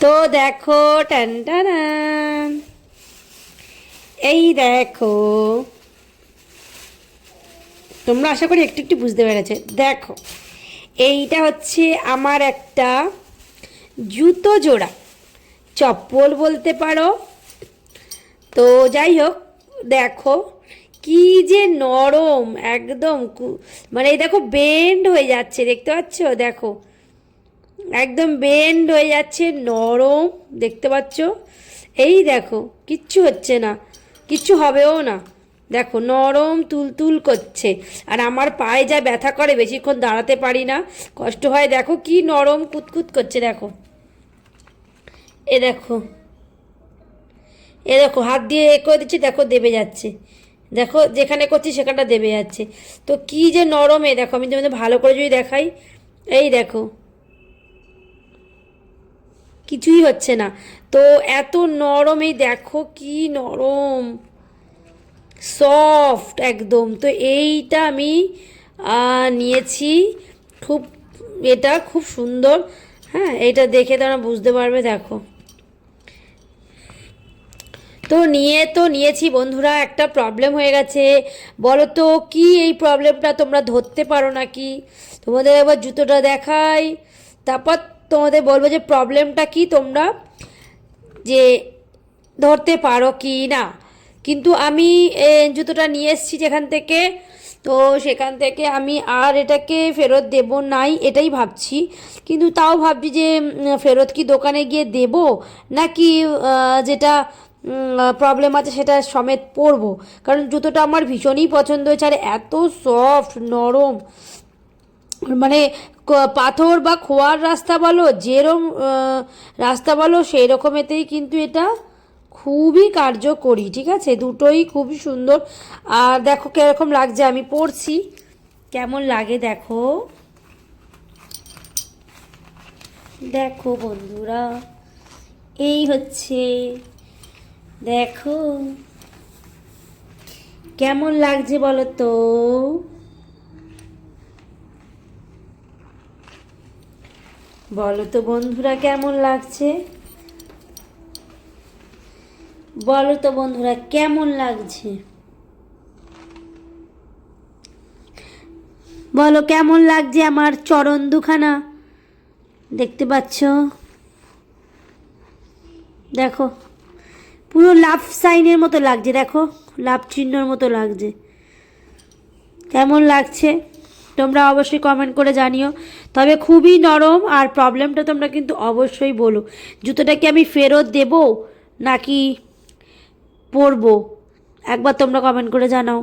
তো দেখো, টান এই দেখো। তোমরা আশা করি একটু একটু বুঝতে পেরেছে। দেখো, এইটা হচ্ছে আমার একটা জুতো জোড়া। চপ্পল বলতে পারো। তো যাই হোক, দেখো, কি যে নরম, একদম মানে এই দেখো বেন্ড হয়ে যাচ্ছে, দেখতে পাচ্ছ? দেখো একদম বেন্ড হয়ে যাচ্ছে, নরম, দেখতে পাচ্ছ? এই দেখো, কিচ্ছু হচ্ছে না, কিচ্ছু হবেও না। দেখো, নরম তুলতুল করছে। আর আমার পায়ে যা ব্যথা করে, বেশিক্ষণ দাঁড়াতে পারি না। কষ্ট হয়, দেখো কি নরম কুতকুত করছে, দেখো। এ দেখো এ দেখো, হাত দিয়ে এ করে দিচ্ছি, দেখো, দেবে যাচ্ছে। দেখো, যেখানে করছি, সেখানটা দেবে যাচ্ছে। তো কি যে নরম দেখো, আমি তোমাদের ভালো করে যদি দেখাই। এই দেখো কিছুই হচ্ছে না। তো এত নরম এই দেখো কি নরম। সফট একদম। তো এইটা আমি নিয়েছি। খুব, এটা খুব সুন্দর। হ্যাঁ এটা দেখে তোমরা বুঝতে পারবে, দেখো। তো নিয়ে, তো নিয়েছি বন্ধুরা, একটা প্রবলেম হয়ে গেছে। বলো তো কি এই প্রবলেমটা তোমরা ধরতে পারো নাকি? তোমাদের একবার জুতোটা দেখাই। তারপর তোমাদের বলব যে প্রবলেমটা কি তোমরা? যে ধরতে পারো কি না? কিন্তু আমি জুতোটা নিয়ে এসেছি যেখান থেকে, তো সেখান থেকে আমি আর এটাকে ফেরত দেব নাই, এটাই ভাবছি। কিন্তু তাও ভাবছি যে ফেরত কি দোকানে গিয়ে দেব? নাকি যেটা প্রবলেম আছে সেটা সমেত পরবো? কারণ জুতোটা আমার ভীষণই পছন্দ হয়েছে, আর এত সফট নরম। মানে পাথর বা খোয়ার রাস্তা বলো, যেরম রাস্তা বলো সেই রকমেতেই কিন্তু এটা খুবই কার্যকরী, ঠিক আছে? দুটোই খুবই সুন্দর। আর দেখো কীরকম লাগছে, আমি পড়ছি। কেমন লাগে দেখো? দেখো বন্ধুরা, এই হচ্ছে, দেখো। কেমন লাগছে বলো তো? বলো তো বন্ধুরা কেমন লাগছে? বলো তো বন্ধুরা কেমন লাগছে? বলো কেমন লাগছে আমার চরণ দুখানা? দেখতে পাচ্ছ? দেখো, পুরো লাভ সাইনের মতো লাগছে, দেখো, লাভ চিহ্নর মতো লাগছে। কেমন লাগছে? তোমরা অবশ্যই কমেন্ট করে জানিও। তবে খুবই নরম আর প্রবলেমটা তোমরা কিন্তু অবশ্যই বলো। জুতোটা কি আমি ফেরত দেব নাকি পরবো? একবার তোমরা কমেন্ট করে জানাও।